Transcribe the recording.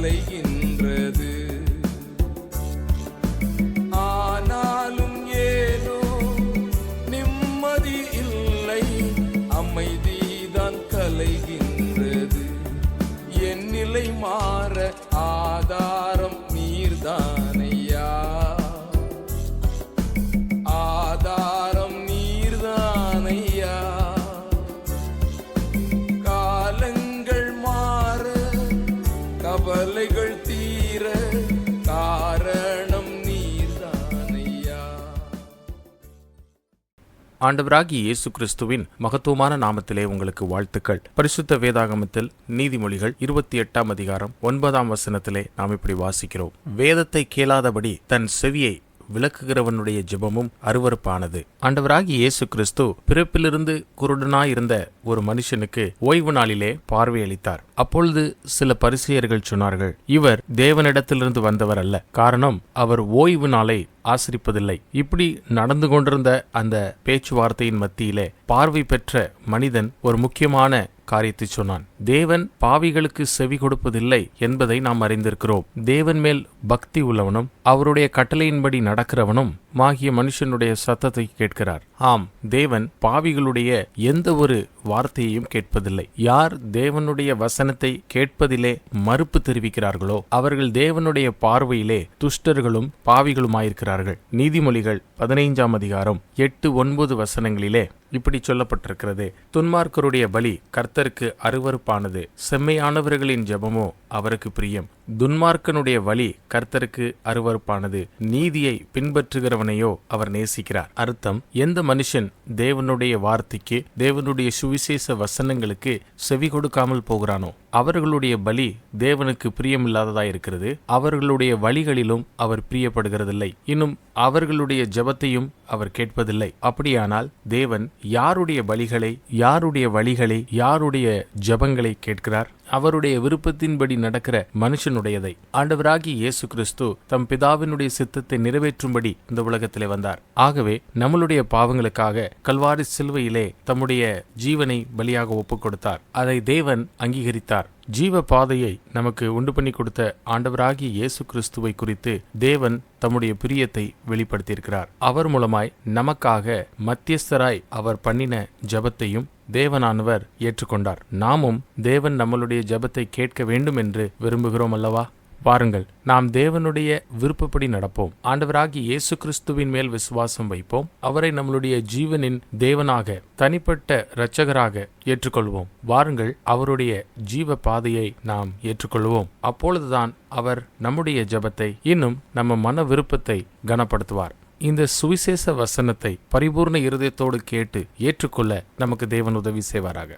அலைகின்றது ஆனாலும் ஏதோ நிம்மதி இல்லை அமைதிதான் கலைகின்றது. என் நிலை மாற ஆதாரம் நீர்தான். கவலைகள் தீர காரணம் நீர்தானையா இயேசு கிறிஸ்துவின் மகத்துவமான நாமத்திலே உங்களுக்கு வாழ்த்துக்கள். பரிசுத்த வேதாகமத்தில் நீதிமொழிகள் இருபத்தி எட்டாம் அதிகாரம் ஒன்பதாம் வசனத்திலே நாம் இப்படி வாசிக்கிறோம். வேதத்தை கேளாதபடி தன் செவியை விளக்குகிறவனுடைய ஜெபமும் அருவருப்பானது. ஆண்டவராகி இயேசு கிறிஸ்து பிறப்பிலிருந்து குருடனாயிருந்த ஒரு மனுஷனுக்கு ஓய்வு நாளிலே பார்வையளித்தார் அப்பொழுது சில பரிசெயர்கள் சொன்னார்கள் இவர் தேவனிடத்திலிருந்து வந்தவர் அல்ல காரணம் அவர் ஓய்வு நாளை ஆசரிப்பதில்லை. இப்படி நடந்து கொண்டிருந்த அந்த பேச்சுவார்த்தையின் மத்தியிலே பார்வை பெற்ற மனிதன் ஒரு முக்கியமான காரியத்தை சொன்னான். தேவன் பாவிகளுக்கு செவி கொடுப்பதில்லை என்பதை நாம் அறிந்திருக்கிறோம். தேவன் மேல் பக்தி உள்ளவனும் அவருடைய கட்டளையின்படி நடக்கிறவனும் மாகிய மனுஷனுடைய சத்தத்தை கேட்கிறார். ஆம் தேவன் பாவிகளுடைய எந்த ஒரு வார்த்தையையும் கேட்பதில்லை. யார் தேவனுடைய வசனத்தை கேட்பதிலே மறுப்பு தெரிவிக்கிறார்களோ அவர்கள் தேவனுடைய பார்வையிலே துஷ்டர்களும் பாவிகளுமாயிருக்கிறார்கள். நீதிமொழிகள் பதினைஞ்சாம் அதிகாரம் எட்டு ஒன்பது வசனங்களிலே இப்படி சொல்லப்பட்டிருக்கிறது. துன்மார்க்கருடைய பலி கர்த்தருக்கு அருவருப்பானது. செம்மையானவர்களின் ஜெபமோ அவருக்கு பிரியம். துன்மார்க்கனுடைய வழி கர்த்தருக்கு அருவருப்பானது. நீதியை பின்பற்றுகிறவனையோ அவர் நேசிக்கிறார். அர்த்தம் எந்த மனுஷன் தேவனுடைய வார்த்தைக்கு தேவனுடைய சுவிசேஷ வசனங்களுக்கு செவி கொடுக்காமல் போகிறானோ அவர்களுடைய பலி தேவனுக்கு பிரியமில்லாததா இருக்கிறது. அவர்களுடைய வழிகளிலும் அவர் பிரியப்படுகிறதில்லை. இன்னும் அவர்களுடைய ஜெபத்தையும் அவர் கேட்பதில்லை. அப்படியானால் தேவன் யாருடைய பலிகளை யாருடைய வழிகளை யாருடைய ஜெபங்களை கேட்கிறார்? அவருடைய விருப்பத்தின்படி நடக்கிற மனுஷன் தேவனுடையதை ஆண்டவராகி இயேசு கிறிஸ்து தம் பிதாவினுடைய சித்தத்தை நிறைவேற்றும்படி இந்த உலகத்திலே வந்தார். ஆகவே நம்மளுடைய பாவங்களுக்காக கல்வாரி சிலுவையிலே தம்முடைய ஜீவனை பலியாக ஒப்புக் கொடுத்தார் அதை தேவன் அங்கீகரித்தார். ஜீவ பாதையை நமக்கு உண்டு பண்ணி கொடுத்த ஆண்டவராகிய இயேசு கிறிஸ்துவை குறித்து தேவன் தம்முடைய பிரியத்தை வெளிப்படுத்தியிருக்கிறார். அவர் மூலமாய் நமக்காக மத்தியஸ்தராய் அவர் பண்ணின ஜபத்தையும் தேவனானவர் ஏற்றுக்கொண்டார். நாமும் தேவன் நம்மளுடைய ஜபத்தை கேட்க வேண்டும் என்று விரும்புகிறோம் அல்லவா? வாருங்கள் நாம் தேவனுடைய விருப்பப்படி நடப்போம். ஆண்டவராகி இயேசு கிறிஸ்துவின் மேல் விசுவாசம் வைப்போம். அவரை நம்மளுடைய ஜீவனின் தேவனாக தனிப்பட்ட இரட்சகராக ஏற்றுக்கொள்வோம். வாருங்கள் அவருடைய ஜீவ பாதையை நாம் ஏற்றுக்கொள்வோம். அப்பொழுதுதான் அவர் நம்முடைய ஜபத்தை இன்னும் நம்ம மன விருப்பத்தை கனப்படுத்துவார். இந்த சுவிசேஷ வசனத்தை பரிபூர்ண இருதயத்தோடு கேட்டு ஏற்றுக்கொள்ள நமக்கு தேவன் உதவி செய்வாராக.